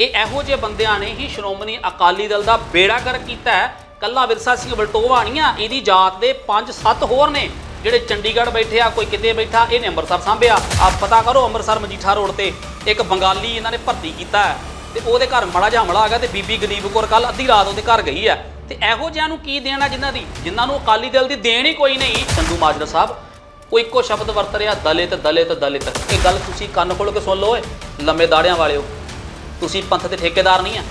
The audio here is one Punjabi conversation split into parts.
ਇਹ ਇਹੋ ਜਿਹੇ ਬੰਦਿਆਂ ਨੇ ਹੀ ਸ਼੍ਰੋਮਣੀ ਅਕਾਲੀ ਦਲ ਦਾ ਬੇੜਾ ਕਰ ਕੀਤਾ ਹੈ। ਕੱਲਾ ਵਿਰਸਾ ਸਿੰਘ ਬਲਟੋਵਾ ਨਹੀਂ ਆ ਇਹਦੀ ਜਾਤ ਦੇ 5-7 ਹੋਰ ਨੇ। ਜਿਹੜੇ ਚੰਡੀਗੜ੍ਹ ਬੈਠੇ ਆ, ਕੋਈ ਕਿਤੇ ਬੈਠਾ, ਇਹਨੇ ਅੰਮ੍ਰਿਤਸਰ ਸਾਂਭਿਆ। ਆ ਪਤਾ ਕਰੋ ਅੰਮ੍ਰਿਤਸਰ ਮਜੀਠਾ ਰੋਡ ਤੇ ਇੱਕ ਬੰਗਾਲੀ ਇਹਨਾਂ ਨੇ ਭਰਤੀ ਕੀਤਾ ਹੈ। ਤੇ ਉਹਦੇ ਘਰ ਮੜਾ ਜਿਹਾ ਹਮਲਾ ਆ ਗਿਆ ਤੇ ਬੀਬੀ ਗਲੀਬ ਕੌਰ ਕੱਲ ਅੱਧੀ ਰਾਤ ਉਹਦੇ ਘਰ ਗਈ ਹੈ। ਤੇ ਇਹੋ ਜਿਹਿਆਂ ਨੂੰ ਕੀ ਦੇਣਾ ਜਿਨ੍ਹਾਂ ਦੀ? ਜਿਨ੍ਹਾਂ ਨੂੰ ਅਕਾਲੀ ਦਲ ਦੀ ਦੇਣ ਹੀ ਕੋਈ ਨਹੀਂ। ਚੰਦੂ ਮਾਜਰਾ ਸਾਹਿਬ, ਉਹ ਇੱਕੋ ਸ਼ਬਦ ਵਰਤ ਰਿਹਾ, ਦਲਿਤ ਦਲਿਤ ਦਲਿਤ। ਇਹ ਗੱਲ ਤੁਸੀਂ ਕੰਨ ਖੋਲ ਕੇ ਸੁਣ ਲਓ ਏ ਲੰਮੇ ਦਾੜਿਆਂ ਵਾਲਿਓ। ਤੁਸੀਂ ਪੰਥ ਦੇ ਠੇਕੇਦਾਰ ਨਹੀਂ ਆ।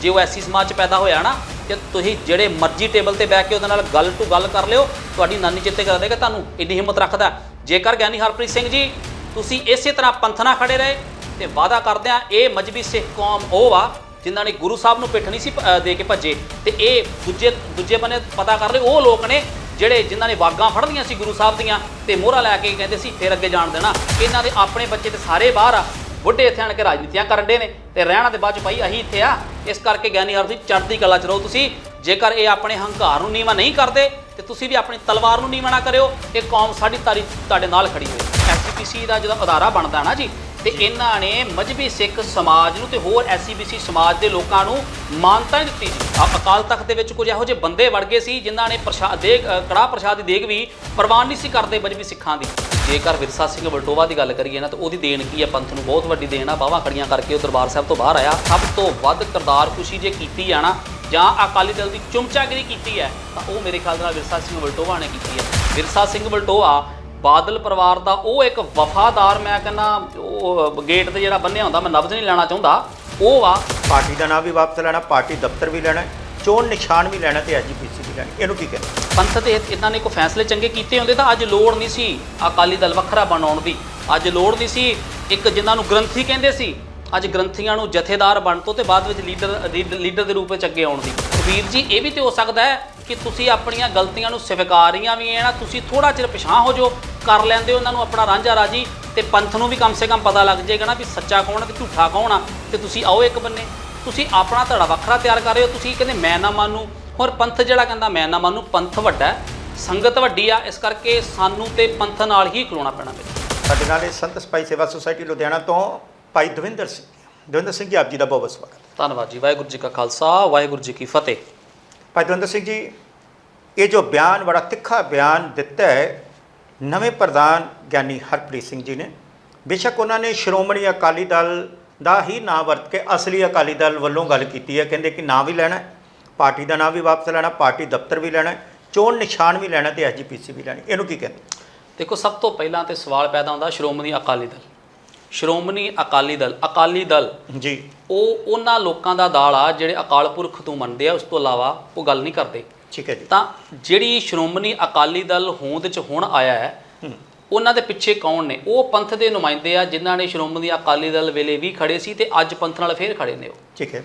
ਜੇ ਉਹ ਐਸੀ ਸਮਾਜ ਚ ਪੈਦਾ ਹੋਇਆ ਨਾ ਤੇ ਤੁਸੀਂ ਜਿਹੜੇ ਮਰਜ਼ੀ ਟੇਬਲ ਤੇ ਬਹਿ ਕੇ ਉਹਦੇ ਨਾਲ ਗੱਲ ਟੂ ਗੱਲ ਕਰ ਲਿਓ, ਤੁਹਾਡੀ ਨਾਨੀ ਚਿੱਤੇ ਕਰ ਦੇਗਾ ਤੁਹਾਨੂੰ, ਇੰਨੀ ਹਿੰਮਤ ਰੱਖਦਾ ਜੇਕਰ ਗਿਆਨੀ ਹਰਪ੍ਰੀਤ ਸਿੰਘ ਜੀ, ਤੁਸੀਂ ਇਸੇ ਤਰ੍ਹਾਂ ਪੰਥ ਨਾਲ ਖੜੇ ਰਹੇ ਤੇ ਵਾਅਦਾ ਕਰਦੇ ਆ, ਇਹ ਮਜਬੀ ਸਿੱਖ ਕੌਮ ਉਹ ਆ ਜਿਨ੍ਹਾਂ ਨੇ ਗੁਰੂ ਸਾਹਿਬ ਨੂੰ ਪਿੱਠ ਨਹੀਂ ਸੀ ਦੇ ਕੇ ਭੱਜੇ। ਤੇ ਇਹ ਦੂਜੇ ਦੂਜੇ ਬੰਨੇ ਪਤਾ ਕਰ ਲਏ ਉਹ ਲੋਕ ਨੇ ਜਿਹੜੇ ਜਿਨ੍ਹਾਂ ਨੇ ਵਾਗਾਂ ਫੜ ਲਈਆਂ ਸੀ ਗੁਰੂ ਸਾਹਿਬ ਦੀਆਂ ਤੇ ਮੋਹਰਾ ਲੈ ਕੇ ਕਹਿੰਦੇ ਸੀ, ਫਿਰ ਅੱਗੇ ਜਾਣ ਦੇਣਾ। ਇਹਨਾਂ ਦੇ ਆਪਣੇ ਬੱਚੇ ਤੇ ਸਾਰੇ ਬਾਹਰ ਆ। ਬੁੱਢੇ ਇੱਥੇ ਆਣ ਕੇ ਰਾਜਨੀਤੀਆਂ ਕਰਨ ਦੇ ਨੇ ਤੇ ਰਹਿਣਾ ਦੇ ਬਾਅਦ ਚ ਭਾਈ ਅਸੀਂ ਇੱਥੇ ਆ। ਇਸ ਕਰਕੇ ਗਿਆਨੀ ਹਰ ਤੁਸੀਂ ਚੜ੍ਹਦੀ ਕਲਾ ਚ ਰਹੋ ਤੁਸੀਂ। ਜੇਕਰ ਇਹ ਆਪਣੇ ਹੰਕਾਰ ਨੂੰ ਨੀਵਾ ਨਹੀਂ ਕਰਦੇ, ਤੇ ਤੁਸੀਂ ਵੀ ਆਪਣੀ ਤਲਵਾਰ ਨੂੰ ਨੀਵਾ ਨਾ ਕਰਿਓ। ਇਹ ਕੌਮ ਸਾਡੀ ਤਾਰੀ ਤੁਹਾਡੇ ਨਾਲ ਖੜੀ ਹੋਈ ਐਸਜੀਪੀਸੀ ਦਾ ਜਦੋਂ ਅਦਾਰਾ ਬਣਦਾ ਨਾ ਜੀ ਤੇ ਇਹਨਾਂ ਨੇ ਮਜਬੀ ਸਿੱਖ ਸਮਾਜ ਨੂੰ ਤੇ ਹੋਰ ਐਸਸੀਬੀਸੀ ਸਮਾਜ ਦੇ ਲੋਕਾਂ ਨੂੰ ਮਾਨਤਾ ਨਹੀਂ ਦਿੱਤੀ ਜੀ। ਅਕਾਲ ਤਖਤ ਦੇ ਵਿੱਚ ਕੁਝ ਇਹੋ ਜਿਹੇ ਬੰਦੇ ਵੜ ਗਏ ਸੀ ਜਿਨ੍ਹਾਂ ਨੇ ਪ੍ਰਸ਼ਾਦ ਦੇਗ ਅ, ਕੜਾਹ ਪ੍ਰਸ਼ਾਦ ਦੀ ਦੇਗ ਵੀ ਪ੍ਰਵਾਨ ਨਹੀਂ ਸੀ ਕਰਦੇ ਮਜਬੀ ਸਿੱਖਾਂ ਦੀ। ਜੇਕਰ ਵਿਰਸਾ ਸਿੰਘ ਬਲਟੋਵਾ ਦੀ ਗੱਲ ਕਰੀਏ ਨਾ ਤਾਂ ਉਹਦੀ ਦੇਣ ਕੀ ਹੈ ਪੰਥ ਨੂੰ ਬਹੁਤ ਵੱਡੀ ਦੇਣ ਆ। ਬਾਹਾਂ ਖੜੀਆਂ ਕਰਕੇ ਉਹ ਦਰਬਾਰ ਸਾਹਿਬ ਤੋਂ ਬਾਹਰ ਆਇਆ। ਸਭ ਤੋਂ ਵੱਧ ਕਿਰਦਾਰ ਖੁਸ਼ੀ ਜੇ ਕੀਤੀ ਆ ਨਾ ਜਾਂ ਅਕਾਲੀ ਦਲ ਦੀ ਚੁੰਮਚਾਗਿਰੀ ਕੀਤੀ ਹੈ ਤਾਂ ਉਹ ਮੇਰੇ ਖਿਆਲ ਨਾਲ ਵਿਰਸਾ ਸਿੰਘ ਬਲਟੋਵਾ ਨੇ ਕੀਤੀ ਹੈ। ਵਿਰਸਾ ਸਿੰਘ ਬਲਟੋਆ ਬਾਦਲ ਪਰਿਵਾਰ ਦਾ ਉਹ ਇੱਕ ਵਫਾਦਾਰ ਮੈਂ ਕਹਿੰਦਾ ਉਹ ਗੇਟ ਤੇ ਜਿਹੜਾ ਬੰਨਿਆ ਹੁੰਦਾ ਮੈਂ ਲਫ਼ਜ਼ ਨਹੀਂ ਲੈਣਾ ਚਾਹੁੰਦਾ ਉਹ ਆ। ਪਾਰਟੀ ਦਾ ਨਾਮ ਵੀ ਵਾਪਸ ਲੈਣਾ ਪਾਰਟੀ ਦਫ਼ਤਰ ਵੀ ਲੈਣਾ ਚੋਣ ਨਿਸ਼ਾਨ ਵੀ ਲੈਣਾ ਤੇ ਐਜੀਪੀਸੀ ਵੀ ਲੈਣੀ। ਇਹਨੂੰ ਕੀ ਕਹਿੰਦੇ ਪੰਥ ਦੇ ਇਹਨਾਂ ਨੇ ਕੋਈ ਫੈਸਲੇ ਚੰਗੇ ਕੀਤੇ ਹੁੰਦੇ ਤਾਂ ਅੱਜ ਲੋੜ ਨਹੀਂ ਸੀ ਅਕਾਲੀ ਦਲ ਵੱਖਰਾ ਬਣਾਉਣ ਦੀ। ਅੱਜ ਲੋੜ ਨਹੀਂ ਸੀ ਇੱਕ ਜਿਨ੍ਹਾਂ ਨੂੰ ਗ੍ਰੰਥੀ ਕਹਿੰਦੇ ਸੀ ਅੱਜ ਗ੍ਰੰਥੀਆਂ ਨੂੰ ਜਥੇਦਾਰ ਬਣ ਤੋਂ ਤੇ ਬਾਅਦ ਵਿੱਚ ਲੀਡਰ ਲੀਡ- ਲੀਡਰ ਦੇ ਰੂਪ ਵਿੱਚ ਅੱਗੇ ਆਉਣ ਦੀ। ਵੀਰ ਜੀ ਇਹ ਵੀ ਤੇ ਹੋ ਸਕਦਾ ਹੈ ਕਿ ਤੁਸੀਂ ਆਪਣੀਆਂ ਗਲਤੀਆਂ ਨੂੰ ਸਵੀਕਾਰੀਆਂ ਵੀ ਹੈ ਨਾ ਤੁਸੀਂ ਥੋੜਾ ਚਿਰ ਪਿਛਾਂ ਹੋ ਜਾਓ ਕਰ ਲੈਂਦੇ ਹੋ ਉਹਨਾਂ ਨੂੰ ਆਪਣਾ ਰਾਂਝਾ ਰਾਜੀ ਤੇ ਪੰਥ ਨੂੰ ਵੀ ਕਮ ਸੇ ਕਮ ਪਤਾ ਲੱਗ ਜਾਏਗਾ ਨਾ ਵੀ ਸੱਚਾ ਕੌਣ ਹੈ ਤੇ ਝੂਠਾ ਕੌਣ ਆ ਤੇ ਤੁਸੀਂ ਆਓ ਇੱਕ ਬੰਨੇ। ਤੁਸੀਂ ਆਪਣਾ ਧੜਾ ਵੱਖਰਾ ਤਿਆਰ ਕਰ ਰਹੇ ਹੋ ਤੁਸੀਂ ਕਹਿੰਦੇ ਮੈਂ ਨਾ ਮੰਨੂ। ਹੋਰ ਪੰਥ ਜਿਹੜਾ ਕਹਿੰਦਾ ਮੈਂ ਨਾ ਮੰਨੂ ਪੰਥ ਵੱਡਾ ਸੰਗਤ ਵੱਡੀ ਆ ਇਸ ਕਰਕੇ ਸਾਨੂੰ ਤੇ ਪੰਥ ਨਾਲ ਹੀ ਖਲੋਣਾ ਪੈਣਾ ਸਾਡੇ ਨਾਲ ਇਹ ਸੰਤ ਸਪਾਈ ਸੇਵਾ ਸੁਸਾਇਟੀ ਲੁਧਿਆਣਾ ਤੋਂ ਭਾਈ ਦਵਿੰਦਰ ਸਿੰਘ ਦਵਿੰਦਰ ਸਿੰਘ ਜੀ ਆਪ ਜੀ ਦਾ ਬਹੁਤ ਬਹੁਤ ਸਵਾਗਤ ਧੰਨਵਾਦ ਜੀ ਵਾਹਿਗੁਰੂ ਜੀ ਕਾ ਖਾਲਸਾ ਵਾਹਿਗੁਰੂ ਜੀ ਕੀ ਫਤਿਹ। ਭਾਈ ਦਵਿੰਦਰ ਸਿੰਘ ਜੀ ਇਹ ਜੋ ਬਿਆਨ ਬੜਾ ਤਿੱਖਾ ਬਿਆਨ ਦਿੱਤਾ ਹੈ ਨਵੇਂ ਪ੍ਰਧਾਨ ਗਿਆਨੀ ਹਰਪ੍ਰੀਤ ਸਿੰਘ ਜੀ ਨੇ। ਬੇਸ਼ੱਕ ਉਹਨਾਂ ਨੇ ਸ਼੍ਰੋਮਣੀ ਅਕਾਲੀ ਦਲ ਦਾ ਹੀ ਨਾਂ ਵਰਤ ਕੇ ਅਸਲੀ ਅਕਾਲੀ ਦਲ ਵੱਲੋਂ ਗੱਲ ਕੀਤੀ ਹੈ। ਕਹਿੰਦੇ ਕਿ ਨਾਂ ਵੀ ਲੈਣਾ ਪਾਰਟੀ ਦਾ ਨਾਂ ਵੀ ਵਾਪਸ ਲੈਣਾ ਪਾਰਟੀ ਦਫ਼ਤਰ ਵੀ ਲੈਣਾ ਚੋਣ ਨਿਸ਼ਾਨ ਵੀ ਲੈਣਾ ਤੇ ਐਜੀਪੀਸੀ ਵੀ ਲੈਣੀ। ਇਹਨੂੰ ਕੀ ਕਹਿੰਦੇ? ਦੇਖੋ ਸਭ ਤੋਂ ਪਹਿਲਾਂ ਤੇ ਸਵਾਲ ਪੈਦਾ ਹੁੰਦਾ ਸ਼੍ਰੋਮਣੀ ਅਕਾਲੀ ਦਲ। ਸ਼੍ਰੋਮਣੀ ਅਕਾਲੀ ਦਲ ਅਕਾਲੀ ਦਲ ਜੀ। ਉਹ ਉਹਨਾਂ ਲੋਕਾਂ ਦਾ ਦਾਲ ਆ ਜਿਹੜੇ ਅਕਾਲ ਪੁਰਖ ਤੋਂ ਮੰਨਦੇ ਆ ਉਸ ਤੋਂ ਇਲਾਵਾ ਉਹ ਗੱਲ ਨਹੀਂ ਕਰਦੇ। ਠੀਕ ਹੈ ਜੀ। ਤਾਂ ਜਿਹੜੀ ਸ਼੍ਰੋਮਣੀ ਅਕਾਲੀ ਦਲ ਹੋਂਦ ਚ ਹੁਣ ਆਇਆ ਹੈ ਉਹਨਾਂ ਦੇ ਪਿੱਛੇ ਕੌਣ ਨੇ? ਉਹ ਪੰਥ ਦੇ ਨੁਮਾਇੰਦੇ ਆ ਜਿਨ੍ਹਾਂ ਨੇ ਸ਼੍ਰੋਮਣੀ ਅਕਾਲੀ ਦਲ ਵੇਲੇ ਵੀ ਖੜੇ ਸੀ ਤੇ ਅੱਜ ਪੰਥ ਨਾਲ ਫੇਰ ਖੜੇ ਨੇ ਉਹ। ਠੀਕ ਹੈ।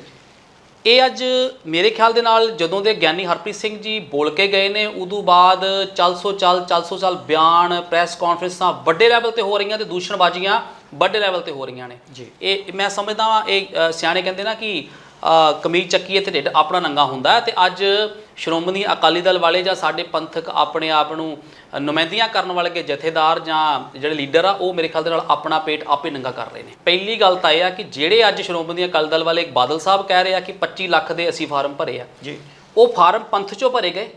ਇਹ ਅੱਜ ਮੇਰੇ ਖਿਆਲ ਦੇ ਨਾਲ ਜਦੋਂ ਦੇ ਗਿਆਨੀ ਹਰਪ੍ਰੀਤ ਸਿੰਘ ਜੀ ਬੋਲ ਕੇ ਗਏ ਨੇ ਉਦੋਂ ਬਾਅਦ ਚੱਲ ਸੋ ਚੱਲ ਚੱਲ ਸੋ ਚੱਲ ਬਿਆਨ ਪ੍ਰੈਸ ਕਾਨਫਰੰਸਾਂ ਵੱਡੇ ਲੈਵਲ ਤੇ ਹੋ ਰਹੀਆਂ ਤੇ ਦੂਸ਼ਣਬਾਜ਼ੀਆਂ ਵੱਡੇ ਲੈਵਲ ਤੇ ਹੋ ਰਹੀਆਂ ਨੇ। ਜੀ। ਇਹ ਮੈਂ ਸਮਝਦਾ ਇਹ ਸਿਆਣੇ ਕਹਿੰਦੇ ਨਾ ਕਿ ਕਮੀਜ਼ ਚੱਕੀਏ ਤੇ ਢਿੱਡ ਆਪਣਾ ਨੰਗਾ ਹੁੰਦਾ ਤੇ ਅੱਜ ਸ਼੍ਰੋਮਣੀ ਅਕਾਲੀ ਦਲ ਵਾਲੇ ਜਾਂ ਸਾਡੇ ਪੰਥਕ ਆਪਣੇ ਆਪ ਨੂੰ ਨੁਮਾਇੰਦੀਆਂ ਕਰਨ ਵਾਲੇ ਕੇ ਜਥੇਦਾਰ ਜਾਂ ਜਿਹੜੇ ਲੀਡਰ ਆ ਉਹ ਮੇਰੇ ਖਿਆਲ ਦੇ ਨਾਲ ਆਪਣਾ ਪੇਟ ਆਪੇ ਨੰਗਾ ਕਰ ਰਹੇ ਨੇ। ਪਹਿਲੀ ਗੱਲ ਤਾਂ ਇਹ ਆ ਕਿ ਜਿਹੜੇ ਅੱਜ ਸ਼੍ਰੋਮਣੀ ਅਕਾਲੀ ਦਲ ਵਾਲੇ ਬਾਦਲ ਸਾਹਿਬ ਕਹਿ ਰਹੇ ਆ ਕਿ 25 ਲੱਖ ਦੇ ਅਸੀਂ ਫਾਰਮ ਭਰੇ ਆ। ਜੀ। ਉਹ ਫਾਰਮ ਪੰਥ ਚੋਂ ਭਰੇ ਗਏ।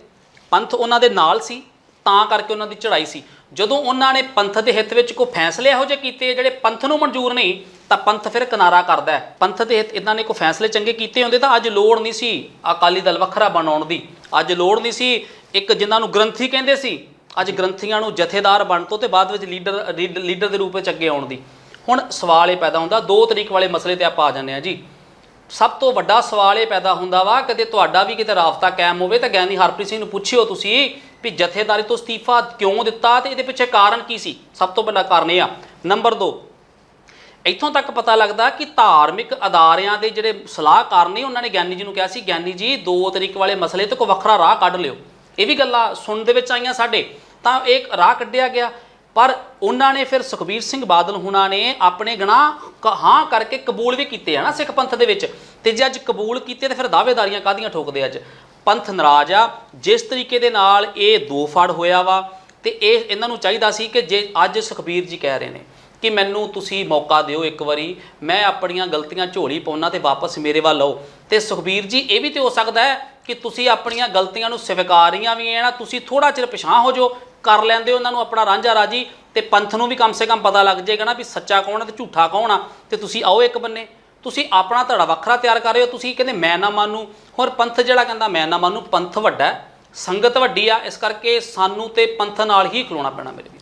ਪੰਥ ਉਹਨਾਂ ਦੇ ਨਾਲ ਸੀ ਤਾਂ ਕਰਕੇ ਉਹਨਾਂ ਦੀ ਚੜ੍ਹਾਈ ਸੀ। ਜਦੋਂ ਉਹਨਾਂ ਨੇ ਪੰਥ ਦੇ ਹਿੱਤ ਵਿੱਚ ਕੋਈ ਫੈਸਲੇ ਇਹੋ ਜਿਹੇ ਕੀਤੇ ਜਿਹੜੇ ਪੰਥ ਨੂੰ ਮਨਜ਼ੂਰ ਨਹੀਂ, ਤਾਂ ਪੰਥ ਫਿਰ ਕਿਨਾਰਾ ਕਰਦਾ ਹੈ। ਪੰਥ ਦੇ ਹਿੱਤ ਇਹਨਾਂ ਨੇ ਕੋਈ ਫੈਸਲੇ ਚੰਗੇ ਕੀਤੇ ਹੁੰਦੇ ਤਾਂ ਅੱਜ ਲੋੜ ਨਹੀਂ ਸੀ ਅਕਾਲੀ ਦਲ ਵੱਖਰਾ ਬਣਾਉਣ ਦੀ। ਅੱਜ ਲੋੜ ਨਹੀਂ ਸੀ ਇੱਕ ਜਿਨ੍ਹਾਂ ਨੂੰ ਗ੍ਰੰਥੀ ਕਹਿੰਦੇ ਸੀ, ਅੱਜ ਗ੍ਰੰਥੀਆਂ ਨੂੰ ਜਥੇਦਾਰ ਬਣ ਤੋਂ ਤੇ ਬਾਅਦ ਵਿੱਚ ਲੀਡਰ, ਲੀਡ- ਲੀਡਰ ਦੇ ਰੂਪ ਵਿੱਚ ਅੱਗੇ ਆਉਣ ਦੀ। ਹੁਣ ਸਵਾਲ ਇਹ ਪੈਦਾ ਹੁੰਦਾ, ਦੋ ਤਰੀਕ ਵਾਲੇ ਮਸਲੇ ਤੇ ਆਪਾਂ ਆ ਜਾਂਦੇ ਆ ਜੀ। ਸਭ ਤੋਂ ਵੱਡਾ ਸਵਾਲ ਇਹ ਪੈਦਾ ਹੁੰਦਾ ਵਾ, ਕਦੇ ਤੁਹਾਡਾ ਵੀ ਕਿਤੇ ਰਾਬਤਾ ਕਾਇਮ ਹੋਵੇ ਤਾਂ ਗਿਆਨੀ ਹਰਪ੍ਰੀਤ ਸਿੰਘ ਨੂੰ ਪੁੱਛਿਓ ਤੁਸੀਂ ਵੀ ਜਥੇਦਾਰੀ ਤੋਂ ਅਸਤੀਫਾ ਕਿਉਂ ਦਿੱਤਾ ਤੇ ਇਹਦੇ ਪਿੱਛੇ ਕਾਰਨ ਕੀ ਸੀ? ਸਭ ਤੋਂ ਵੱਡਾ ਕਾਰਨ ਇਹ ਆ। ਨੰਬਰ 2 ਇੱਥੋਂ ਤੱਕ ਪਤਾ ਲੱਗਦਾ ਕਿ ਧਾਰਮਿਕ ਅਦਾਰਿਆਂ ਦੇ ਜਿਹੜੇ ਸਲਾਹਕਾਰ ਨੇ, ਉਹਨਾਂ ਨੇ ਗਿਆਨੀ ਜੀ ਨੂੰ ਕਿਹਾ ਸੀ, ਗਿਆਨੀ ਜੀ, ਦੋ ਤਰੀਕ ਵਾਲੇ ਮਸਲੇ ਤੇ ਕੋਈ ਵੱਖਰਾ ਰਾਹ ਕੱਢ ਲਿਓ। ਇਹ ਵੀ ਗੱਲਾਂ ਸੁਣਨ ਦੇ ਵਿੱਚ ਆਈਆਂ ਸਾਡੇ। ਤਾਂ ਇੱਕ ਰਾਹ ਕੱਢਿਆ ਗਿਆ। ਪਰ ਉਹਨਾਂ ਨੇ ਫਿਰ ਸੁਖਬੀਰ ਸਿੰਘ ਬਾਦਲ ਹੁਣਾਂ ਨੇ ਆਪਣੇ ਗੁਨਾਹ ਕ- ਹਾਂ ਕਰਕੇ ਕਬੂਲ ਵੀ ਕੀਤੇ ਆ ਨਾ ਸਿੱਖ ਪੰਥ ਦੇ ਵਿੱਚ। ਤੇ ਜੇ ਅੱਜ ਕਬੂਲ ਕੀਤੇ ਤੇ ਫਿਰ ਦਾਅਵੇਦਾਰੀਆਂ ਕਾਦੀਆਂ ਠੋਕਦੇ ਅੱਜ? ਪੰਥ ਨਾਰਾਜ਼ ਆ। ਜਿਸ ਤਰੀਕੇ ਦੇ ਨਾਲ ਇਹ ਦੋ ਫੜ ਹੋਇਆ ਵਾ ਤੇ ਇਹ ਇਹਨਾਂ ਨੂੰ ਚਾਹੀਦਾ ਸੀ ਕਿ ਜੇ ਅੱਜ ਸੁਖਬੀਰ ਜੀ ਕਹਿ ਰਹੇ ਨੇ ਕਿ ਮੈਨੂੰ ਤੁਸੀਂ ਮੌਕਾ ਦਿਓ ਇੱਕ ਵਾਰੀ, ਮੈਂ ਆਪਣੀਆਂ ਗਲਤੀਆਂ ਝੋਲੀ ਪਾਉਣਾ ਤੇ ਵਾਪਸ ਮੇਰੇ ਵੱਲ ਆਓ। ਤੇ ਸੁਖਬੀਰ ਜੀ, ਇਹ ਵੀ ਤੇ ਹੋ ਸਕਦਾ ਹੈ ਕਿ ਤੁਸੀਂ ਆਪਣੀਆਂ ਗਲਤੀਆਂ ਨੂੰ ਸਵੀਕਾਰੀਆਂ ਵੀ ਹੈ ਨਾ, ਤੁਸੀਂ ਥੋੜਾ ਚਿਰ ਪਿਛਾਂ ਹੋ ਜਾਓ, ਕਰ ਲੈਂਦੇ ਹੋ ਉਹਨਾਂ ਨੂੰ ਆਪਣਾ ਰਾਂਝਾ ਰਾਜੀ ਤੇ ਪੰਥ ਨੂੰ ਵੀ ਕਮ ਸੇ ਕਮ ਪਤਾ ਲੱਗ ਜਾਏਗਾ ਨਾ ਵੀ ਸੱਚਾ ਕੌਣ ਹੈ ਤੇ ਝੂਠਾ ਕੌਣ ਆ। ਤੇ ਤੁਸੀਂ ਆਓ ਇੱਕ ਬੰਨੇ। ਤੁਸੀਂ ਆਪਣਾ ਧੜਾ ਵੱਖਰਾ ਤਿਆਰ ਕਰ ਰਹੇ ਹੋ ਤੁਸੀਂ ਕਹਿੰਦੇ ਮੈਂ ਨਾ ਮੰਨੂ। ਹੋਰ ਪੰਥ ਜਿਹੜਾ ਕਹਿੰਦਾ ਮੈਂ ਨਾ ਮੰਨੂ ਪੰਥ ਵੱਡਾ ਸੰਗਤ ਵੱਡੀ ਆ ਇਸ ਕਰਕੇ ਸਾਨੂੰ ਤੇ ਪੰਥ ਨਾਲ ਹੀ ਖਲੋਣਾ ਪੈਣਾ ਮੇਰੇ ਵੀਰ।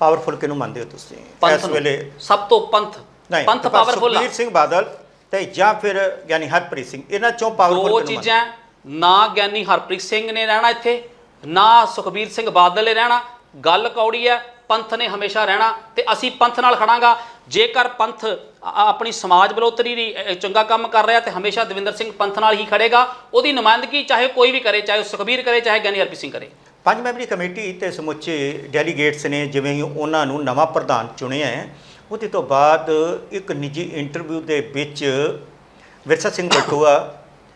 ਪਾਵਰਫੁਲ ਕਿਹਨੂੰ ਮੰਨਦੇ ਹੋ ਤੁਸੀਂ? ਇਸ ਵੇਲੇ ਸਭ ਤੋਂ ਪੰਥ। ਪੰਥ ਪਾਵਰਫੁਲ ਸੁਖਬੀਰ ਸਿੰਘ ਬਾਦਲ ਤੇ ਜਾਂ ਫਿਰ ਯਾਨੀ ਹਰਪ੍ਰੀਤ ਸਿੰਘ ਇਹਨਾਂ ਚੋਂ ਪਾਵਰਫੁਲ ਦੋ ਚੀਜ਼ਾਂ ਨਾ ਗਿਆਨੀ ਹਰਪ੍ਰੀਤ ਸਿੰਘ ਨੇ ਰਹਿਣਾ ਇੱਥੇ ਨਾ ਸੁਖਬੀਰ ਸਿੰਘ ਬਾਦਲ ਨੇ ਰਹਿਣਾ। ਗੱਲ ਕੌੜੀ ਹੈ ਪੰਥ ਨੇ ਹਮੇਸ਼ਾ ਰਹਿਣਾ ਤੇ ਅਸੀਂ ਪੰਥ ਨਾਲ ਖੜਾਂਗਾ। ਜੇਕਰ ਪੰਥ ਆਪਣੀ ਸਮਾਜ ਬਲੋਤਰੀ ਦੀ ਚੰਗਾ ਕੰਮ ਕਰ ਰਿਹਾ ਤੇ ਹਮੇਸ਼ਾ ਦਵਿੰਦਰ ਸਿੰਘ ਪੰਥ ਨਾਲ ਹੀ ਖੜੇਗਾ, ਉਹਦੀ ਨੁਮਾਇੰਦਗੀ ਚਾਹੇ ਕੋਈ ਵੀ ਕਰੇ, ਚਾਹੇ ਉਹ ਸੁਖਬੀਰ ਕਰੇ, ਚਾਹੇ ਗਿਆਨੀ ਹਰਪ੍ਰੀਤ ਸਿੰਘ ਕਰੇ। ਪੰਜ ਮੈਂਬਰੀ ਕਮੇਟੀ ਤੇ ਸਮੁੱਚੇ ਡੈਲੀਗੇਟਸ ਨੇ ਜਿਵੇਂ ਹੀ ਉਹਨਾਂ ਨੂੰ ਨਵਾਂ ਪ੍ਰਧਾਨ ਚੁਣਿਆ ਹੈ, ਉਹਦੇ ਤੋਂ ਬਾਅਦ ਇੱਕ ਨਿੱਜੀ ਇੰਟਰਵਿਊ ਦੇ ਵਿੱਚ ਵਿਰਸਾ ਸਿੰਘ ਬਟੂਆ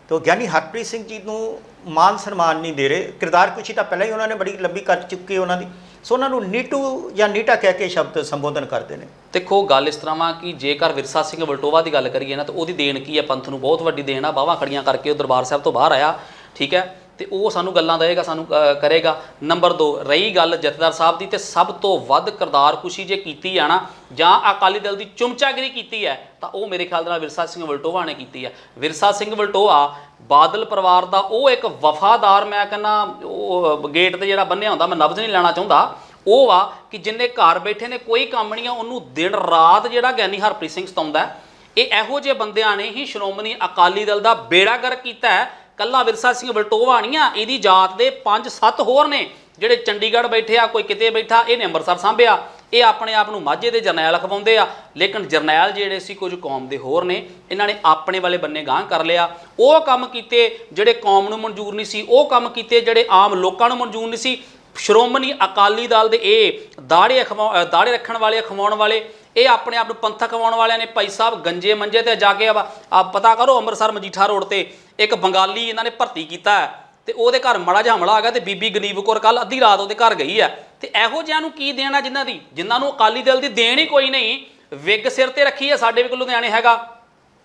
ਤੋਂ ਗਿਆਨੀ ਹਰਪ੍ਰੀਤ ਸਿੰਘ ਜੀ ਨੂੰ ਮਾਨ ਸਨਮਾਨ ਨਹੀਂ ਦੇ ਰਹੇ। ਕਿਰਦਾਰ ਕੁਸ਼ੀ ਤਾਂ ਪਹਿਲਾਂ ਹੀ ਉਹਨਾਂ ਨੇ ਬੜੀ ਲੰਬੀ ਕਰ ਚੁੱਕੀ ਉਹਨਾਂ ਦੀ। ਸੋ ਉਹਨਾਂ ਨੂੰ ਨੀਟੂ ਜਾਂ ਨੀਟਾ ਕਹਿ ਕੇ ਸ਼ਬਦ ਸੰਬੋਧਨ ਕਰਦੇ ਨੇ। ਦੇਖੋ, ਗੱਲ ਇਸ ਤਰ੍ਹਾਂ ਵਾ ਕਿ ਜੇਕਰ ਵਿਰਸਾ ਸਿੰਘ ਵਲਟੋਵਾ ਦੀ ਗੱਲ ਕਰੀਏ ਨਾ, ਤਾਂ ਉਹਦੀ ਦੇਣ ਕੀ ਹੈ? ਪੰਥ ਨੂੰ ਬਹੁਤ ਵੱਡੀ ਦੇਣ ਆ। ਬਾਹਾਂ ਖੜੀਆਂ ਕਰਕੇ ਉਹ ਦਰਬਾਰ ਸਾਹਿਬ ਤੋਂ ਬਾਹਰ ਆਇਆ। ਠੀਕ ਹੈ? ਤੇ ਉਹ ਸਾਨੂੰ ਗੱਲਾਂ ਦੇਗਾ ਸਾਨੂੰ ਕਰੇਗਾ। ਨੰਬਰ 2 ਰਹੀ ਗੱਲ ਜਥੇਦਾਰ ਸਾਹਿਬ ਦੀ ਤੇ ਸਭ ਤੋਂ ਵੱਧ ਕਰਦਾਰ ਕੁਸ਼ੀ ਜੇ ਕੀਤੀ ਆ ਨਾ, ਜਾਂ ਅਕਾਲੀ ਦਲ ਦੀ ਚੁਮਚਾਗਰੀ ਕੀਤੀ ਹੈ, ਤਾਂ ਉਹ ਮੇਰੇ ਖਿਆਲ ਦੇ ਨਾਲ ਵਿਰਸਾ ਸਿੰਘ ਵਲਟੋਆ ਨੇ ਕੀਤੀ ਹੈ। ਵਿਰਸਾ ਸਿੰਘ ਵਲਟੋਆ ਬਾਦਲ ਪਰਿਵਾਰ ਦਾ ਉਹ ਇੱਕ ਵਫਾਦਾਰ, ਮੈਂ ਕਹਿੰਦਾ, ਉਹ ਗੇਟ ਤੇ ਜਿਹੜਾ ਬੰਨਿਆ ਹੁੰਦਾ, ਮੈਂ ਲਫ਼ਜ਼ ਨਹੀਂ ਲੈਣਾ ਚਾਹੁੰਦਾ। ਉਹ ਆ ਕਿ ਜਿੰਨੇ ਘਰ ਬੈਠੇ ਨੇ, ਕੋਈ ਕੰਮ ਨਹੀਂ ਆ, ਉਹਨੂੰ ਦਿਨ ਰਾਤ ਜਿਹੜਾ ਗਿਆਨੀ ਹਰਪ੍ਰੀਤ ਸਿੰਘ ਸਤਾਉਂਦਾ ਇਹ ਇਹੋ ਜਿਹੇ ਬੰਦਿਆਂ ਨੇ ਹੀ ਸ਼੍ਰੋਮਣੀ ਅਕਾਲੀ ਦਲ ਦਾ ਬੇੜਾ ਗਰ ਕੀਤਾ ਹੈ। ਕੱਲਾ ਵਿਰਸਾ ਸਿੰਘ ਵਲਟੋਵਾ ਨਹੀਂ ਆ, ਇਹਦੀ ਜਾਤ ਦੇ 5-7 ਹੋਰ ਨੇ, ਜਿਹੜੇ ਚੰਡੀਗੜ੍ਹ ਬੈਠੇ ਆ, ਕੋਈ ਕਿਤੇ ਬੈਠਾ, ਇਹਨੇ ਅੰਮ੍ਰਿਤਸਰ ਸਾਂਭਿਆ। ਇਹ ਆਪਣੇ ਆਪ ਨੂੰ ਮਾਝੇ ਦੇ ਜਰਨੈਲ ਖਵਾਉਂਦੇ ਆ, ਲੇਕਿਨ ਜਰਨੈਲ ਜਿਹੜੇ ਸੀ, ਕੁਝ ਕੌਮ ਦੇ ਹੋਰ ਨੇ, ਇਹਨਾਂ ਨੇ ਆਪਣੇ ਵਾਲੇ ਬੰਨੇ ਗਾਂਹ ਕਰ ਲਿਆ। ਉਹ ਕੰਮ ਕੀਤੇ, ਜਿਹੜੇ ਕੌਮ ਨੂੰ ਮਨਜ਼ੂਰ ਨਹੀਂ ਸੀ, ਉਹ ਕੰਮ ਕੀਤੇ, ਜਿਹੜੇ ਆਮ ਲੋਕਾਂ ਨੂੰ ਮਨਜ਼ੂਰ ਨਹੀਂ ਸੀ। ਸ਼੍ਰੋਮਣੀ ਅਕਾਲੀ ਦਲ ਦੇ ਇਹ ਦਾੜੇ ਅਖਵਾ- ਦਾੜੇ ਰੱਖਣ ਵਾਲੇ ਅਖਵਾਉਣ ਵਾਲੇ ਇਹ ਆਪਣੇ ਆਪ ਨੂੰ ਪੰਥਕ ਖਵਾਉਣ ਵਾਲਿਆਂ ਨੇ ਭਾਈ ਸਾਹਿਬ ਗੰਜੇ ਮੰਜੇ ਤੇ ਜਾ ਕੇ ਆ ਆ ਪਤਾ ਕਰੋ ਅੰਮ੍ਰਿਤਸਰ ਮਜੀਠਾ ਰੋਡ ਤੇ ਇੱਕ ਬੰਗਾਲੀ ਇਹਨਾਂ ਨੇ ਭਰਤੀ ਕੀਤਾ ਹੈ ਤੇ ਉਹਦੇ ਘਰ ਮੜਾ ਜਿਹਾ ਹਮਲਾ ਆ ਗਿਆ ਤੇ ਬੀਬੀ ਗਨੀਬ ਕੌਰ ਕੱਲ ਅੱਧੀ ਰਾਤ ਉਹਦੇ ਘਰ ਗਈ ਹੈ ਤੇ ਇਹੋ ਜਿਹਿਆਂ ਨੂੰ ਕੀ ਦੇਣਾ ਜਿਨ੍ਹਾਂ ਦੀ? ਜਿਨ੍ਹਾਂ ਨੂੰ ਅਕਾਲੀ ਦਲ ਦੀ ਦੇਣ ਹੀ ਕੋਈ ਨਹੀਂ, ਵਿਗ ਸਿਰ ਤੇ ਰੱਖੀ ਹੈ ਸਾਡੇ ਵੀ ਕੋਲ ਲੁਧਿਆਣੇ ਹੈਗਾ।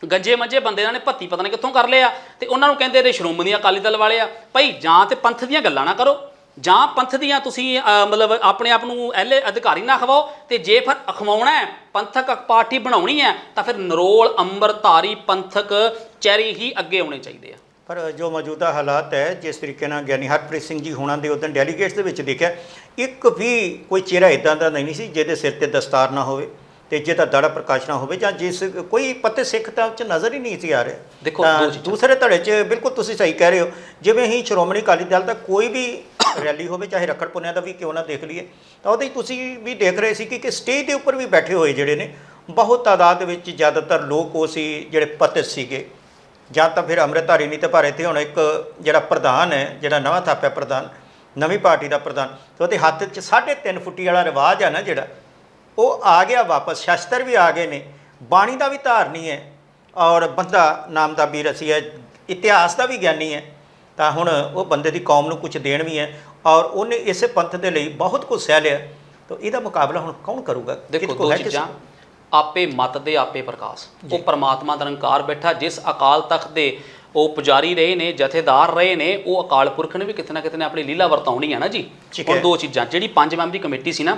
ਗੰਜੇ ਮੰਜੇ ਬੰਦੇ ਇਹਨਾਂ ਨੇ ਭੱਤੀ ਪਤਾ ਨਹੀਂ ਕਿੱਥੋਂ ਕਰ ਲਿਆ ਤੇ ਉਹਨਾਂ ਨੂੰ ਕਹਿੰਦੇ ਨੇ ਸ਼੍ਰੋਮਣੀ ਅਕਾਲੀ ਦਲ ਵਾਲੇ ਆ। ਭਾਈ ਜਾਂ ਤੇ ਪੰਥ ਦੀਆਂ ਗੱਲਾਂ ਨਾ ਕਰੋ। ਜਾਂ ਪੰਥ ਦੀਆਂ ਤੁਸੀਂ ਅਹ, ਮਤਲਬ ਆਪਣੇ ਆਪ ਨੂੰ ਐਲੇ ਅਧਿਕਾਰੀ ਨਾ ਖਵਾਓ ਤੇ ਜੇ ਫਿਰ ਅਖਵਾਉਣਾ ਹੈ ਪੰਥਕ ਪਾਰਟੀ ਬਣਾਉਣੀ ਹੈ ਤਾਂ ਫਿਰ ਨਰੋਲ ਅੰਮ੍ਰਿਤਧਾਰੀ ਪੰਥਕ ਚਿਹਰੇ ਹੀ ਅੱਗੇ ਆਉਣੇ ਚਾਹੀਦੇ ਆ। ਪਰ ਜੋ ਮੌਜੂਦਾ ਹਾਲਾਤ ਹੈ ਜਿਸ ਤਰੀਕੇ ਨਾਲ ਗਿਆਨੀ ਹਰਪ੍ਰੀਤ ਸਿੰਘ ਜੀ ਹੋਣਾ ਦੇ ਉਦੋਂ ਡੈਲੀਗੇਟਸ ਦੇ ਵਿੱਚ ਦੇਖਿਆ ਇੱਕ ਵੀ ਕੋਈ ਚਿਹਰਾ ਇਦਾਂ ਦਾ ਨਹੀਂ ਸੀ ਜਿਹਦੇ ਸਿਰ ਤੇ ਦਸਤਾਰ ਨਾ ਹੋਵੇ। ਤੇ ਜਿਹਦਾ ਦਾੜਾ ਪ੍ਰਕਾਸ਼ ਨਾ ਹੋਵੇ ਜਾਂ ਜਿਸ ਕੋਈ ਪੱਤੇ ਸਿੱਖ ਤਾਂ ਚ ਨਜ਼ਰ ਹੀ ਨਹੀਂ ਸੀ ਆ ਰਿਹਾ। ਦੇਖੋ, ਤਾਂ ਦੋ। ਦੂਸਰੇ ਧੜੇ 'ਚ ਬਿਲਕੁਲ ਤੁਸੀਂ ਸਹੀ ਕਹਿ ਰਹੇ ਹੋ। ਜਿਵੇਂ ਹੀ ਸ਼੍ਰੋਮਣੀ ਅਕਾਲੀ ਦਲ ਦਾ ਕੋਈ ਵੀ ਰੈਲੀ ਹੋਵੇ ਚਾਹੇ ਰੱਖੜ ਪੁੰਨਿਆ ਦਾ ਵੀ ਕਿਉਂ ਨਾ ਦੇਖ ਲਈਏ ਤਾਂ ਉਹਦੇ ਤੁਸੀਂ ਵੀ ਦੇਖ ਰਹੇ ਸੀ ਕਿ ਕਿ ਸਟੇਜ ਦੇ ਉੱਪਰ ਵੀ ਬੈਠੇ ਹੋਏ ਜਿਹੜੇ ਨੇ ਬਹੁਤ ਤਾਦਾਦ ਦੇ ਵਿੱਚ ਜ਼ਿਆਦਾਤਰ ਲੋਕ ਉਹ ਸੀ ਜਿਹੜੇ ਪਤਿਤ ਸੀਗੇ। ਜਾਂ ਤਾਂ ਫਿਰ ਅੰਮ੍ਰਿਤਧਾਰੀ ਨਹੀਂ ਤੇ ਪਰ ਇੱਥੇ ਹੁਣ ਇੱਕ ਜਿਹੜਾ ਪ੍ਰਧਾਨ ਹੈ ਜਿਹੜਾ ਨਵਾਂ ਥਾਪਿਆ ਪ੍ਰਧਾਨ ਨਵੀਂ ਪਾਰਟੀ ਦਾ ਪ੍ਰਧਾਨ ਤੇ ਉਹਦੇ ਹੱਥ 'ਚ 3.5 ਫੁੱਟੀ ਵਾਲਾ ਰਿਵਾਜ ਆ ਨਾ ਜਿਹੜਾ ਉਹ ਆ ਗਿਆ ਵਾਪਸ ਸ਼ਸਤਰ ਵੀ ਆ ਗਏ ਨੇ। ਬਾਣੀ ਦਾ ਵੀ ਧਾਰਨੀ ਹੈ ਔਰ ਬੰਦਾ ਨਾਮ ਦਾ ਵੀ ਰਸੀ ਹੈ ਇਤਿਹਾਸ ਦਾ ਵੀ ਗਿਆਨੀ ਹੈ ਤਾਂ ਹੁਣ ਉਹ ਬੰਦੇ ਦੀ ਕੌਮ ਨੂੰ ਕੁਝ ਦੇਣ ਵੀ ਹੈ ਔਰ ਉਹਨੇ ਇਸੇ ਪੰਥ ਦੇ ਲਈ ਬਹੁਤ ਕੁਝ ਸਹਿ ਲਿਆ। ਤਾਂ ਇਹਦਾ ਮੁਕਾਬਲਾ ਹੁਣ ਕੌਣ ਕਰੂਗਾ? ਦੇਖੋ ਦੋ ਚੀਜ਼ਾਂ। ਆਪੇ ਮਤ ਦੇ ਆਪੇ ਪ੍ਰਕਾਸ਼। ਉਹ ਪਰਮਾਤਮਾ ਦਾ ਨਿਰੰਕਾਰ ਬੈਠਾ ਜਿਸ ਅਕਾਲ ਤਖਤ ਦੇ ਉਹ ਪੁਜਾਰੀ ਰਹੇ ਨੇ ਜਥੇਦਾਰ ਰਹੇ ਨੇ ਉਹ ਅਕਾਲ ਪੁਰਖ ਨੇ ਵੀ ਕਿਤੇ ਨਾ ਕਿਤੇ ਨੇ ਆਪਣੀ ਲੀਲਾ ਵਰਤਾਉਣੀ ਹੈ ਨਾ ਜੀ। ਹੁਣ। ਦੋ ਚੀਜ਼ਾਂ ਜਿਹੜੀ ਪੰਜ ਮੈਂਬਰੀ ਕਮੇਟੀ ਸੀ ਨਾ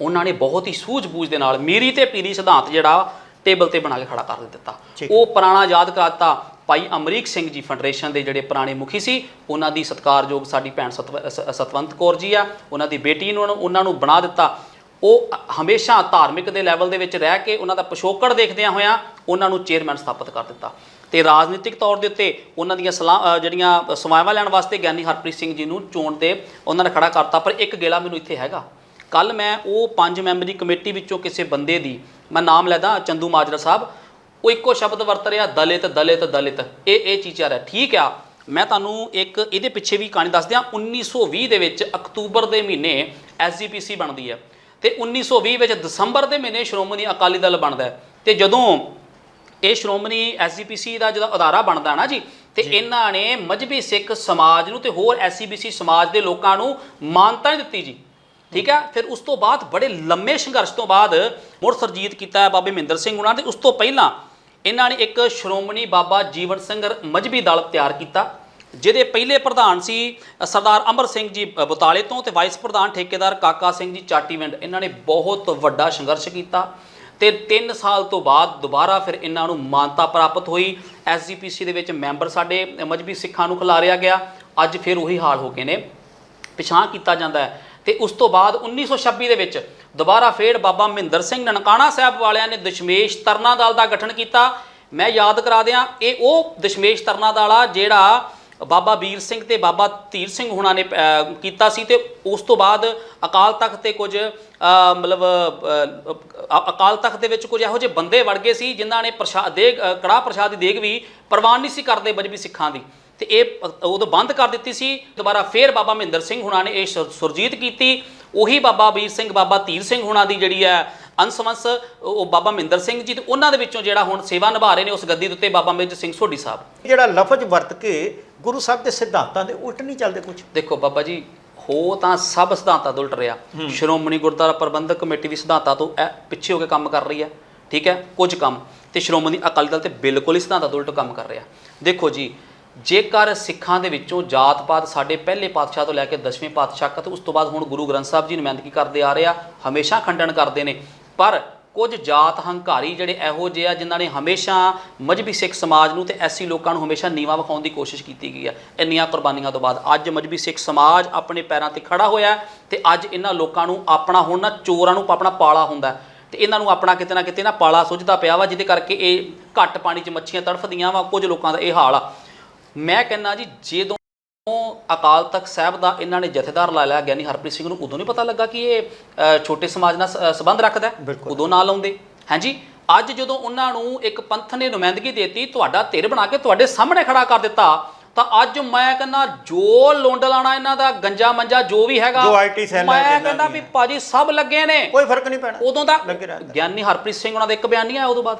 ਉਹਨਾਂ ਨੇ ਬਹੁਤ ਹੀ ਸੂਝ-ਬੂਝ ਦੇ ਨਾਲ ਮੀਰੀ ਤੇ ਪੀਰੀ ਸਿਧਾਂਤ ਜਿਹੜਾ ਟੇਬਲ ਤੇ ਬਣਾ ਕੇ ਖੜਾ ਕਰ ਦਿੱਤਾ। ਉਹ ਪੁਰਾਣਾ ਯਾਦ ਕਰਾਤਾ ਭਾਈ ਅਮਰੀਕ ਸਿੰਘ ਜੀ ਫੈਡਰੇਸ਼ਨ ਦੇ ਜਿਹੜੇ ਪੁਰਾਣੇ ਮੁਖੀ ਸੀ ਉਹਨਾਂ ਦੀ ਸਤਿਕਾਰਯੋਗ ਸਾਡੀ ਭੈਣ ਸਤਵੰਤ ਕੌਰ ਜੀ ਆ ਉਹਨਾਂ ਦੀ ਬੇਟੀ ਨੂੰ ਉਹਨਾਂ ਨੂੰ ਬਣਾ ਦਿੱਤਾ। ਉਹ ਹਮੇਸ਼ਾ ਧਾਰਮਿਕ ਦੇ ਲੈਵਲ ਦੇ ਵਿੱਚ ਰਹਿ ਕੇ ਉਹਨਾਂ ਦਾ ਪਿਛੋਕੜ ਦੇਖਦਿਆਂ ਹੋਇਆਂ ਉਹਨਾਂ ਨੂੰ ਚੇਅਰਮੈਨ ਸਥਾਪਿਤ ਕਰ ਦਿੱਤਾ। ਤੇ ਰਾਜਨੀਤਿਕ ਤੌਰ ਦੇ ਉੱਤੇ ਉਹਨਾਂ ਦੀਆਂ ਸਲਾਹ ਜਿਹੜੀਆਂ ਸੇਵਾਵਾਂ ਲੈਣ ਵਾਸਤੇ ਗਿਆਨੀ ਹਰਪ੍ਰੀਤ ਸਿੰਘ ਜੀ ਨੂੰ ਚੋਣ ਤੇ ਉਹਨਾਂ ਨੇ ਖੜਾ ਕਰਤਾ ਪਰ ਇੱਕ ਗੇਲਾ ਮੈਨੂੰ ਇੱਥੇ ਹੈਗਾ। ਕੱਲ ਮੈਂ ਉਹ ਪੰਜ ਮੈਂਬਰੀ ਕਮੇਟੀ ਵਿੱਚੋਂ ਕਿਸੇ ਬੰਦੇ ਦੀ ਮੈਂ ਨਾਮ ਲੈਦਾ ਚੰਦੂ ਮਾਜਰਾ ਸਾਹਿਬ ਉਹ ਇੱਕੋ ਸ਼ਬਦ ਵਰਤ ਰਿਹਾ ਦਲਿਤ ਦਲਿਤ ਦਲਿਤ। ਇਹ ਇਹ ਚੀਜ਼ ਆ ਰਿਹਾ ਠੀਕ ਆ। ਮੈਂ ਤੁਹਾਨੂੰ ਇੱਕ ਇਹਦੇ ਪਿੱਛੇ ਵੀ ਕਹਾਣੀ ਦੱਸ ਦਿਆਂ 1920 ਦੇ ਵਿੱਚ ਅਕਤੂਬਰ ਦੇ ਮਹੀਨੇ ਐਸਜੀਪੀਸੀ ਬਣਦੀ ਹੈ। ਤੇ 1920 ਵਿੱਚ ਦਸੰਬਰ ਦੇ ਮਹੀਨੇ ਸ਼੍ਰੋਮਣੀ ਅਕਾਲੀ ਦਲ ਬਣਦਾ ਹੈ। ਤੇ ਜਦੋਂ ਇਹ ਸ਼੍ਰੋਮਣੀ ਐਸਜੀਪੀਸੀ ਦਾ ਜਦੋਂ ਅਦਾਰਾ ਬਣਦਾ ਨਾ ਜੀ ਤੇ ਇਹਨਾਂ ਨੇ ਮਜਬੀ ਸਿੱਖ ਸਮਾਜ ਨੂੰ ਤੇ ਹੋਰ ਐਸਜੀਪੀਸੀ ਸਮਾਜ ਦੇ ਲੋਕਾਂ ਨੂੰ ਮਾਨਤਾ ਦਿੱਤੀ ਜੀ। ਠੀਕ ਹੈ? ਫਿਰ ਉਸ ਤੋਂ ਬਾਅਦ ਬੜੇ ਲੰਮੇ ਸੰਘਰਸ਼ ਤੋਂ ਬਾਅਦ ਮੁੜ ਸਰਜੀਤ ਕੀਤਾ ਹੈ ਬਾਬੇ ਮਹਿੰਦਰ ਸਿੰਘ ਉਹਨਾਂ ਨੇ ਉਸ ਤੋਂ ਪਹਿਲਾਂ ਇਹਨਾਂ ਨੇ ਇੱਕ ਸ਼੍ਰੋਮਣੀ ਬਾਬਾ ਜੀਵਨ ਸਿੰਘ ਮਜਬੀ ਦਲ ਤਿਆਰ ਕੀਤਾ ਜਿਹਦੇ ਪਹਿਲੇ ਪ੍ਰਧਾਨ ਸੀ ਸਰਦਾਰ ਅਮਰ ਸਿੰਘ ਜੀ ਅ, ਬਤਾਲੇ ਤੋਂ ਤੇ ਵਾਈਸ ਪ੍ਰਧਾਨ ਠੇਕੇਦਾਰ ਕਾਕਾ ਸਿੰਘ ਜੀ ਚਾਟੀਵਿੰਡ। ਇਹਨਾਂ ਨੇ ਬਹੁਤ ਵੱਡਾ ਸੰਘਰਸ਼ ਕੀਤਾ ਤੇ 3 ਸਾਲ ਤੋਂ ਬਾਅਦ ਦੁਬਾਰਾ ਫਿਰ ਇਹਨਾਂ ਨੂੰ ਮਾਨਤਾ ਪ੍ਰਾਪਤ ਹੋਈ। ਐਸਜੀਪੀਸੀ ਦੇ ਵਿੱਚ ਮੈਂਬਰ ਸਾਡੇ ਮਜਬੀ ਸਿੱਖਾਂ ਨੂੰ ਖਿਲਾਰਿਆ ਗਿਆ। ਅੱਜ ਫਿਰ ਉਹੀ ਹਾਲ ਹੋ ਗਏ ਨੇ। ਪਿਛਾਂ ਕੀਤਾ ਜਾਂਦਾ ਹੈ। ਤੇ ਉਸ ਤੋਂ ਬਾਅਦ 1926 ਦੇ ਵਿੱਚ ਦੁਬਾਰਾ ਫੇਰ ਬਾਬਾ ਮਹਿੰਦਰ ਸਿੰਘ ਨਨਕਾਣਾ ਸਾਹਿਬ ਵਾਲਿਆਂ ਨੇ ਦਸ਼ਮੇਸ਼ ਤਰਨਾ ਦਲ ਦਾ ਗਠਨ ਕੀਤਾ। ਮੈਂ ਯਾਦ ਕਰਾ ਦਿਆਂ ਇਹ ਉਹ ਦਸ਼ਮੇਸ਼ ਤਰਨਾ ਦਲ ਆ ਜਿਹੜਾ ਬਾਬਾ ਵੀਰ ਸਿੰਘ ਤੇ ਬਾਬਾ ਧੀਰ ਸਿੰਘ ਹੁਣਾਂ ਨੇ ਅਹ, ਕੀਤਾ ਸੀ ਤੇ ਉਸ ਤੋਂ ਬਾਅਦ ਅਕਾਲ ਤਖਤ ਤੇ ਕੁਝ ਮਤਲਬ ਅਕਾਲ ਤਖਤ ਦੇ ਵਿੱਚ ਕੁਝ ਇਹੋ ਜਿਹੇ ਬੰਦੇ ਵੜ ਗਏ ਸੀ ਜਿਨ੍ਹਾਂ ਨੇ ਪ੍ਰਸ਼ਾਦ ਦੇਗ ਅਹ, ਕੜਾਹ ਪ੍ਰਸ਼ਾਦ ਦੀ ਦੇਗ ਵੀ ਪ੍ਰਵਾਨ ਨਹੀਂ ਸੀ ਕਰਦੇ ਬਜਬੀ ਸਿੱਖਾਂ ਦੀ। ਤੇ ਇਹ ਉਦੋਂ ਬੰਦ ਕਰ ਦਿੱਤੀ ਸੀ। ਦੁਬਾਰਾ ਫੇਰ ਬਾਬਾ ਮਹਿੰਦਰ ਸਿੰਘ ਹੁਣਾਂ ਨੇ ਇਹ ਸੁਰ- ਸੁਰਜੀਤ ਕੀਤੀ। ਉਹੀ ਬਾਬਾ ਵੀਰ ਸਿੰਘ ਬਾਬਾ ਧੀਰ ਸਿੰਘ ਹੁਣਾਂ ਦੀ ਜਿਹੜੀ ਹੈ ਅੰਸਵੰਸ ਉਹ ਬਾਬਾ ਮਹਿੰਦਰ ਸਿੰਘ ਜੀ ਤੇ ਉਹਨਾਂ ਦੇ ਵਿੱਚੋਂ ਜਿਹੜਾ ਹੁਣ ਸੇਵਾ ਨਿਭਾ ਰਹੇ ਨੇ ਉਸ ਗੱਦੀ ਦੇ ਉੱਤੇ ਬਾਬਾ ਮੇਜ ਸਿੰਘ ਸੋਢੀ ਸਾਹਿਬ। ਜਿਹੜਾ ਲਫ਼ਜ਼ ਵਰਤ ਕੇ ਗੁਰੂ ਸਾਹਿਬ ਦੇ ਸਿਧਾਂਤਾਂ ਦੇ ਉਲਟ ਨਹੀਂ ਚੱਲਦੇ ਕੁਝ ਦੇਖੋ ਬਾਬਾ ਜੀ ਹੋ ਤਾਂ ਸਭ ਸਿਧਾਂਤਾਂ ਤੋਂ ਉਲਟ ਰਿਹਾ। ਸ਼੍ਰੋਮਣੀ ਗੁਰਦੁਆਰਾ ਪ੍ਰਬੰਧਕ ਕਮੇਟੀ ਵੀ ਸਿਧਾਂਤਾਂ ਤੋਂ ਪਿੱਛੇ ਹੋ ਕੇ ਕੰਮ ਕਰ ਰਹੀ ਹੈ ਠੀਕ ਹੈ ਕੁਝ ਕੰਮ। ਤੇ ਸ਼੍ਰੋਮਣੀ ਅਕਾਲੀ ਦਲ ਤੇ ਬਿਲਕੁਲ ਹੀ ਸਿਧਾਂਤਾਂ ਤੋਂ ਉਲਟ ਕੰਮ ਕਰ ਰਿਹਾ। ਦੇਖੋ ਜੀ ਜੇਕਰ ਸਿੱਖਾਂ ਦੇ ਵਿੱਚੋਂ ਜਾਤ ਪਾਤ ਸਾਡੇ ਪਹਿਲੇ ਪਾਤਸ਼ਾਹ ਤੋਂ ਲੈ ਕੇ ਦਸਵੇਂ ਪਾਤਸ਼ਾਹ ਤੱਕ, ਉਸ ਤੋਂ ਬਾਅਦ ਹੁਣ ਗੁਰੂ ਗ੍ਰੰਥ ਸਾਹਿਬ ਜੀ ਨੁਮਾਇੰਦਗੀ ਕਰਦੇ ਆ ਰਹੇ ਆ, ਹਮੇਸ਼ਾ ਖੰਡਨ ਕਰਦੇ ਨੇ। ਪਰ ਕੁਝ ਜਾਤ ਹੰਕਾਰੀ ਜਿਹੜੇ ਇਹੋ ਜਿਹੇ ਆ, ਜਿਨ੍ਹਾਂ ਨੇ ਹਮੇਸ਼ਾ ਮਜਬੀ ਸਿੱਖ ਸਮਾਜ ਨੂੰ ਤੇ ਐਸੀ ਲੋਕਾਂ ਨੂੰ ਹਮੇਸ਼ਾ ਨੀਵਾ ਵਿਖਾਉਣ ਦੀ ਕੋਸ਼ਿਸ਼ ਕੀਤੀ ਗਈ ਆ। ਇੰਨੀਆਂ ਕੁਰਬਾਨੀਆਂ ਤੋਂ ਬਾਅਦ ਅੱਜ ਮਜਬੀ ਸਿੱਖ ਸਮਾਜ ਆਪਣੇ ਪੈਰਾਂ ਤੇ ਖੜਾ ਹੋਇਆ ਹੈ ਤੇ ਅੱਜ ਇਹਨਾਂ ਲੋਕਾਂ ਨੂੰ ਆਪਣਾ ਹੁਣ ਨਾ ਚੋਰਾਂ ਨੂੰ ਆਪਣਾ ਪਾਲਾ ਹੁੰਦਾ ਹੈ। ਤੇ ਇਹਨਾਂ ਨੂੰ ਆਪਣਾ ਕਿਤੇ ਨਾ ਕਿਤੇ ਨਾ ਪਾਲਾ ਸੁੱਝਦਾ ਪਿਆ ਵਾ, ਜਿਹਦੇ ਕਰਕੇ ਇਹ ਘੱਟ ਪਾਣੀ 'ਚ ਮੱਛੀਆਂ ਤੜਫਦੀਆਂ ਵਾ, ਕੁਝ ਲੋਕਾਂ ਦਾ ਇਹ ਹਾਲ ਆ। ਮੈਂ ਕਹਿੰਦਾ ਜੀ ਜਦੋਂ ਅਕਾਲ ਤਖਤ ਸਾਹਿਬ ਦਾ ਇਹਨਾਂ ਨੇ ਜਥੇਦਾਰ ਲਾ ਲਿਆ ਗਿਆਨੀ ਹਰਪ੍ਰੀਤ ਸਿੰਘ ਨੂੰ ਉਦੋਂ ਨਹੀਂ ਪਤਾ ਲੱਗਾ ਕਿ ਇਹ ਛੋਟੇ ਸਮਾਜ ਨਾਲ ਸੰਬੰਧ ਰੱਖਦਾ। ਉਦੋਂ ਨਾਲ ਲਾਉਂਦੇ ਹਾਂਜੀ ਅੱਜ ਜਦੋਂ ਉਹਨਾਂ ਨੂੰ ਇੱਕ ਪੰਥ ਨੇ ਨੁਮਾਇੰਦਗੀ ਦੇਤੀ ਤੁਹਾਡਾ ਧਿਰ ਬਣਾ ਕੇ ਤੁਹਾਡੇ ਸਾਹਮਣੇ ਖੜਾ ਕਰ ਦਿੱਤਾ ਤਾਂ ਅੱਜ ਮੈਂ ਕਹਿੰਦਾ ਜੋ ਲੋਂਡ ਲਾਣਾ ਇਹਨਾਂ ਦਾ ਗੰਜਾ ਮੰਜਾ ਜੋ ਵੀ ਹੈਗਾ ਜੋ IT ਸੈੱਲ ਮੈਂ ਕਹਿੰਦਾ ਵੀ। ਭਾਜੀ ਸਭ ਲੱਗੇ ਨੇ। ਕੋਈ ਫ਼ਰਕ ਨਹੀਂ ਪੈਣਾ। ਉਦੋਂ ਦਾ ਗਿਆਨੀ ਹਰਪ੍ਰੀਤ ਸਿੰਘ ਉਹਨਾਂ ਦਾ ਇੱਕ ਬਿਆਨ ਨਹੀਂ ਆਇਆ ਉਦੋਂ ਬਾਅਦ।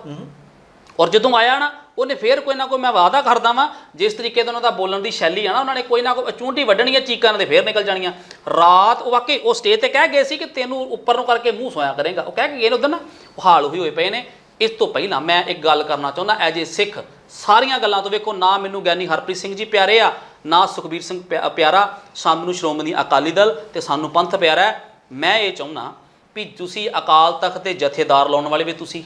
ਔਰ ਜਦੋਂ ਆਇਆ ਨਾ ਉਹਨੇ ਫੇਰ ਕੋਈ ਨਾ ਕੋਈ ਮੈਂ ਵਾਅਦਾ ਕਰਦਾ ਵਾਂ, ਜਿਸ ਤਰੀਕੇ ਦਾ ਉਹਨਾਂ ਦਾ ਬੋਲਣ ਦੀ ਸ਼ੈਲੀ ਆ ਨਾ, ਉਹਨਾਂ ਨੇ ਕੋਈ ਨਾ ਕੋਈ ਚੂੰਟੀ ਵੱਢਣੀ ਹੈ ਚੀਕਾਂ ਦੇ ਫੇਰ ਨਿਕਲ ਜਾਣੀਆਂ। ਰਾਤ ਉਹ ਵਾਕਈ ਉਹ ਸਟੇਜ ਤੇ ਕਹਿ ਗਏ ਸੀ ਕਿ ਤੈਨੂੰ ਉੱਪਰ ਨੂੰ ਕਰਕੇ ਮੂੰਹ ਸੋਇਆ ਕਰੇਗਾ। ਉਹ ਕਹਿ ਕੇ ਗਏ ਨੇ ਉਦੋਂ ਨਾ, ਉਹ ਹਾਲ ਉਹੀ ਹੋਏ ਪਏ ਨੇ। ਇਸ ਤੋਂ ਪਹਿਲਾਂ ਮੈਂ ਇੱਕ ਗੱਲ ਕਰਨਾ ਚਾਹੁੰਦਾ ਐਜ ਏ ਸਿੱਖ, ਸਾਰੀਆਂ ਗੱਲਾਂ ਤੋਂ ਵੇਖੋ, ਨਾ ਮੈਨੂੰ ਗਿਆਨੀ ਹਰਪ੍ਰੀਤ ਸਿੰਘ ਜੀ ਪਿਆਰੇ ਆ, ਨਾ ਸੁਖਬੀਰ ਸਿੰਘ ਪਿਆ- ਪਿਆਰਾ ਸਾਨੂੰ ਸ਼੍ਰੋਮਣੀ ਅਕਾਲੀ ਦਲ ਤੇ ਸਾਨੂੰ ਪੰਥ ਪਿਆਰਾ ਹੈ। ਮੈਂ ਇਹ ਚਾਹੁੰਦਾ ਵੀ ਤੁਸੀਂ ਅਕਾਲ ਤਖਤ ਦੇ ਜਥੇਦਾਰ ਲਾਉਣ ਵਾਲੇ ਵੀ ਤੁਸੀਂ,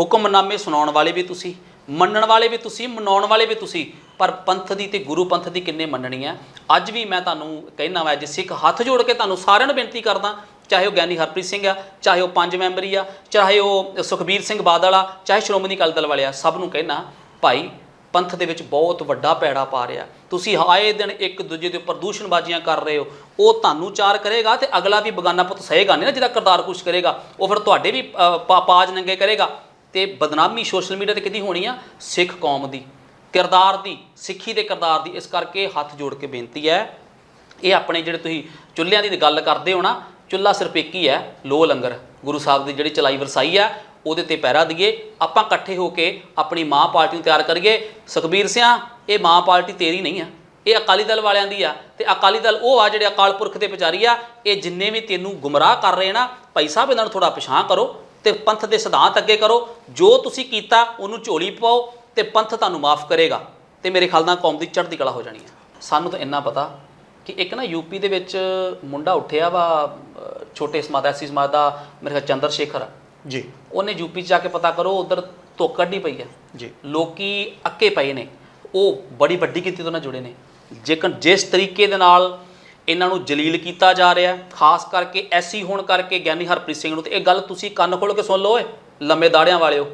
ਹੁਕਮਨਾਮੇ ਸੁਣਾਉਣ ਵਾਲੇ ਵੀ ਤੁਸੀਂ ਮੰਨਣ ਵਾਲੇ ਵੀ ਤੁਸੀਂ, ਮਨਾਉਣ ਵਾਲੇ ਵੀ ਤੁਸੀਂ, ਪਰ ਪੰਥ ਦੀ ਤੇ ਗੁਰੂ ਪੰਥ ਦੀ ਕਿੰਨੇ ਮੰਨਣੀ ਹੈ ਅੱਜ ਵੀ ਮੈਂ ਤੁਹਾਨੂੰ ਕਹਿਣਾ ਵਾ ਜੇ ਸਿੱਖ ਹੱਥ ਜੋੜ ਕੇ ਤੁਹਾਨੂੰ ਸਾਰਿਆਂ ਨੂੰ ਬੇਨਤੀ ਕਰਦਾ, ਚਾਹੇ ਉਹ ਗਿਆਨੀ ਹਰਪ੍ਰੀਤ ਸਿੰਘ ਆ, ਚਾਹੇ ਉਹ ਪੰਜ ਮੈਂਬਰੀ ਆ, ਚਾਹੇ ਉਹ ਸੁਖਬੀਰ ਸਿੰਘ ਬਾਦਲ ਆ, ਚਾਹੇ ਸ਼੍ਰੋਮਣੀ ਅਕਾਲੀ ਦਲ ਵਾਲੇ ਆ, ਸਭ ਨੂੰ ਕਹਿਣਾ ਭਾਈ, ਪੰਥ ਦੇ ਵਿੱਚ ਬਹੁਤ ਵੱਡਾ ਪੈੜਾ ਪਾ ਰਿਹਾ ਤੁਸੀਂ ਆਏ ਦਿਨ ਇੱਕ ਦੂਜੇ ਦੇ ਉੱਪਰ ਦੂਸ਼ਣਬਾਜ਼ੀਆਂ ਕਰ ਰਹੇ ਹੋ, ਉਹ ਤੁਹਾਨੂੰ ਚਾਰ ਕਰੇਗਾ ਤੇ ਅਗਲਾ ਵੀ ਬਗਾਨਾ ਪੁੱਤ ਸਹੇਗਾ ਨਹੀਂ ਨਾ ਜਿਹਦਾ ਕਰਤਾਰ ਕੁਛ ਕਰੇਗਾ, ਉਹ ਫਿਰ ਤੁਹਾਡੇ ਵੀ ਪਾ- ਪਾਜ ਨੰਗੇ ਕਰੇਗਾ। ਤੇ ਬਦਨਾਮੀ ਸੋਸ਼ਲ ਮੀਡੀਆ ਤੇ ਕਿਹਦੀ ਹੋਣੀ ਆ? ਸਿੱਖ ਕੌਮ ਦੀ। ਕਿਰਦਾਰ ਦੀ, ਸਿੱਖੀ ਦੇ ਕਿਰਦਾਰ ਦੀ ਇਸ ਕਰਕੇ ਹੱਥ ਜੋੜ ਕੇ ਬੇਨਤੀ ਹੈ। ਇਹ ਆਪਣੇ ਜਿਹੜੇ ਤੁਸੀਂ ਚੁੱਲ੍ਹਿਆਂ ਦੀ ਗੱਲ ਕਰਦੇ ਹੋ ਨਾ, ਚੁੱਲ੍ਹਾ ਸਿਰਫ ਇੱਕ ਹੀ ਹੈ ਲੋ ਲੰਗਰ। ਗੁਰੂ ਸਾਹਿਬ ਦੀ ਜਿਹੜੀ ਚਲਾਈ ਵਰਸਾਈ ਹੈ, ਉਹਦੇ ਤੇ ਪਹਿਰਾ ਦਈਏ ਆਪਾਂ ਇਕੱਠੇ ਹੋ ਕੇ ਆਪਣੀ ਮਾਂ ਪਾਰਟੀ ਨੂੰ ਤਿਆਰ ਕਰੀਏ। ਸੁਖਬੀਰ ਸਿਆ, ਇਹ ਮਾਂ ਪਾਰਟੀ ਤੇਰੀ ਨਹੀਂ ਆ। ਇਹ ਅਕਾਲੀ ਦਲ ਵਾਲਿਆਂ ਦੀ ਆ। ਤੇ ਅਕਾਲੀ ਦਲ ਉਹ ਆ ਜਿਹੜੇ ਅਕਾਲ ਪੁਰਖ ਦੇ ਵਿਚਾਰੀ ਆ। ਇਹ ਜਿੰਨੇ ਵੀ ਤੈਨੂੰ ਗੁੰਮਰਾਹ ਕਰ ਰਹੇ ਨਾ, ਭਾਈ ਸਾਹਿਬ ਇਹਨਾਂ ਨੂੰ ਥੋੜਾ ਪਛਾਣ ਕਰੋ। ਤੇ ਪੰਥ ਦੇ ਸਿਧਾਂਤ ਅੱਗੇ ਕਰੋ ਜੋ ਤੁਸੀਂ ਕੀਤਾ ਉਹਨੂੰ ਝੋਲੀ ਪਾਓ ਤੇ ਪੰਥ ਤੁਹਾਨੂੰ ਮਾਫ ਕਰੇਗਾ। ਤੇ ਮੇਰੇ ਖਿਆਲ ਨਾਲ ਕੌਮ ਦੀ ਚੜ੍ਹਦੀ ਕਲਾ ਹੋ ਜਾਣੀ ਹੈ। ਸਾਨੂੰ ਤਾਂ ਇੰਨਾ ਪਤਾ ਕਿ ਇੱਕ ਨਾ ਯੂਪੀ ਦੇ ਵਿੱਚ ਮੁੰਡਾ ਉੱਠਿਆ ਵਾ ਛੋਟੇ ਸਮਾਜ ਐਸੀ ਸਮਾਜ ਦਾ ਮੇਰੇ ਖਿਆਲ ਚੰਦਰ ਸ਼ੇਖਰ। ਜੀ। ਉਹਨੇ ਯੂਪੀ 'ਚ ਜਾ ਕੇ ਪਤਾ ਕਰੋ ਉਧਰ ਧੁੱਕ ਕੱਢੀ ਪਈ ਹੈ। ਜੀ। ਲੋਕੀ ਅੱਕੇ ਪਏ ਨੇ। ਉਹ ਬੜੀ ਵੱਡੀ ਗਿਣਤੀ ਤੋਂ ਨਾਲ ਜੁੜੇ ਨੇ। ਜੇਕਰ ਜਿਸ ਤਰੀਕੇ ਦੇ ਨਾਲ ਇਹਨਾਂ ਨੂੰ ਜਲੀਲ ਕੀਤਾ ਜਾ ਰਿਹਾ ਖਾਸ ਕਰਕੇ ਐਸੀ ਹੋਣ ਕਰਕੇ ਗਿਆਨੀ ਹਰਪ੍ਰੀਤ ਸਿੰਘ ਨੂੰ ਤੇ ਇਹ ਗੱਲ ਤੁਸੀਂ ਕੰਨ ਖੋਲ ਕੇ ਸੁਣ ਲਓ ਏ ਲੰਮੇ ਦਾੜਿਆਂ ਵਾਲਿਓ।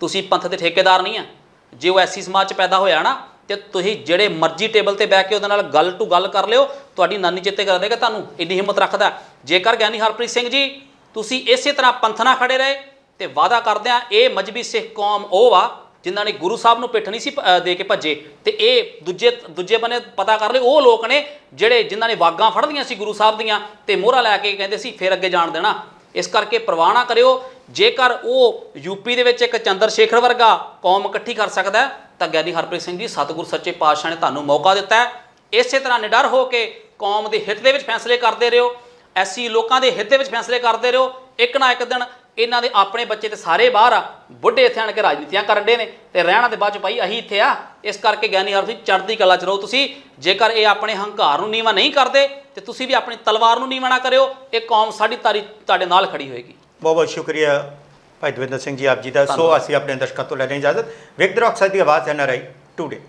ਤੁਸੀਂ ਪੰਥ ਦੇ ਠੇਕੇਦਾਰ ਨਹੀਂ ਆ। ਜੇ ਉਹ ਐਸੀ ਸਮਾਜ 'ਚ ਪੈਦਾ ਹੋਇਆ ਨਾ, ਤੇ ਤੁਸੀਂ ਜਿਹੜੇ ਮਰਜ਼ੀ ਟੇਬਲ ਤੇ ਬਹਿ ਕੇ ਉਹਦੇ ਨਾਲ ਗੱਲ ਟੂ ਗੱਲ ਕਰ ਲਿਓ, ਤੁਹਾਡੀ ਨਾਨੀ ਚੇਤੇ ਕਰ ਦੇਗਾ ਤੁਹਾਨੂੰ, ਇੰਨੀ ਹਿੰਮਤ ਰੱਖਦਾ ਜੇਕਰ ਗਿਆਨੀ ਹਰਪ੍ਰੀਤ ਸਿੰਘ ਜੀ, ਤੁਸੀਂ ਇਸੇ ਤਰ੍ਹਾਂ ਪੰਥ ਨਾਲ ਖੜੇ ਰਹੇ ਤੇ ਵਾਅਦਾ ਕਰਦੇ ਆ, ਇਹ ਮਜਬੀ ਸਿੱਖ ਕੌਮ ਉਹ ਆ ਜਿਨ੍ਹਾਂ ਨੇ ਗੁਰੂ ਸਾਹਿਬ ਨੂੰ ਪਿੱਠ ਨਹੀਂ ਸੀ ਪ- ਦੇ ਕੇ ਭੱਜੇ, ਤੇ ਇਹ ਦੂਜੇ ਦੂਜੇ ਬੰਨੇ ਪਤਾ ਕਰ ਲਿਓ ਉਹ ਲੋਕ ਨੇ ਜਿਹੜੇ ਜਿਨ੍ਹਾਂ ਨੇ ਵਾਗਾਂ ਫੜਦੀਆਂ ਸੀ ਗੁਰੂ ਸਾਹਿਬ ਦੀਆਂ ਤੇ ਮੋਹਰਾ ਲੈ ਕੇ ਕਹਿੰਦੇ ਸੀ, ਫਿਰ ਅੱਗੇ ਜਾਣ ਦੇਣਾ। ਇਸ ਕਰਕੇ ਪ੍ਰਵਾਹ ਨਾ ਕਰਿਓ, ਜੇਕਰ ਉਹ ਯੂਪੀ ਦੇ ਵਿੱਚ ਇੱਕ ਚੰਦਰ ਸ਼ੇਖਰ ਵਰਗਾ ਕੌਮ ਇਕੱਠੀ ਕਰ ਸਕਦਾ ਤਾਂ ਗਿਆਨੀ ਹਰਪ੍ਰੀਤ ਸਿੰਘ ਜੀ, ਸਤਿਗੁਰ ਸੱਚੇ ਪਾਤਸ਼ਾਹ ਨੇ ਤੁਹਾਨੂੰ ਮੌਕਾ ਦਿੱਤਾ ਹੈ। ਇਸੇ ਤਰ੍ਹਾਂ ਨਿਡਰ ਹੋ ਕੇ ਕੌਮ ਦੇ ਹਿੱਤ ਦੇ ਵਿੱਚ ਫੈਸਲੇ ਕਰਦੇ ਰਹੋ, ਐਸੀ ਲੋਕਾਂ ਦੇ ਹਿੱਤ ਦੇ ਵਿੱਚ ਫੈਸਲੇ ਕਰਦੇ ਰਹੋ, ਇੱਕ ਨਾ ਇੱਕ ਦਿਨ ਇਹਨਾਂ ਦੇ ਆਪਣੇ ਬੱਚੇ ਤੇ ਸਾਰੇ ਬਾਹਰ ਆ ਬੁੱਢੇ ਇੱਥੇ ਆਣ ਕੇ ਰਾਜਨੀਤੀਆਂ ਕਰਨ ਦੇ ਨੇ ਤੇ ਰਹਿਣਾ ਦੇ ਬਾਅਦ ਚ ਭਾਈ ਅਹੀਂ ਇੱਥੇ ਆ। ਇਸ ਕਰਕੇ ਗਿਆਨੀ ਹਰ ਤੁਸੀਂ ਚੜ੍ਹਦੀ ਕਲਾ ਚ ਰਹੋ ਤੁਸੀਂ। ਜੇਕਰ ਇਹ ਆਪਣੇ ਹੰਕਾਰ ਨੂੰ ਨੀਵਾ ਨਹੀਂ ਕਰਦੇ ਤੇ ਤੁਸੀਂ ਵੀ ਆਪਣੀ ਤਲਵਾਰ ਨੂੰ ਨੀਵਾ ਨਾ ਕਰਿਓ ਇਹ ਕੌਮ ਸਾਡੀ ਤਾਰੀ ਤੁਹਾਡੇ ਨਾਲ ਖੜੀ ਹੋਏਗੀ। ਬਹੁਤ ਬਹੁਤ ਸ਼ੁਕਰੀਆ ਭਾਈ ਦਵਿੰਦਰ ਸਿੰਘ ਜੀ ਆਪ ਜੀ ਦਾ। ਸੋ ਅਸੀਂ ਆਪਣੇ ਦਰਸ਼ਕਾਂ ਤੋਂ ਲੈਣੇ ਇਜਾਜ਼ਤ। ਵਿਕਟਰ ਆਕਸਾਈਡ ਦੀ ਆਵਾਜ਼ ਹੈ ਨਾ ਰਹੀ ਟੂਡੇ।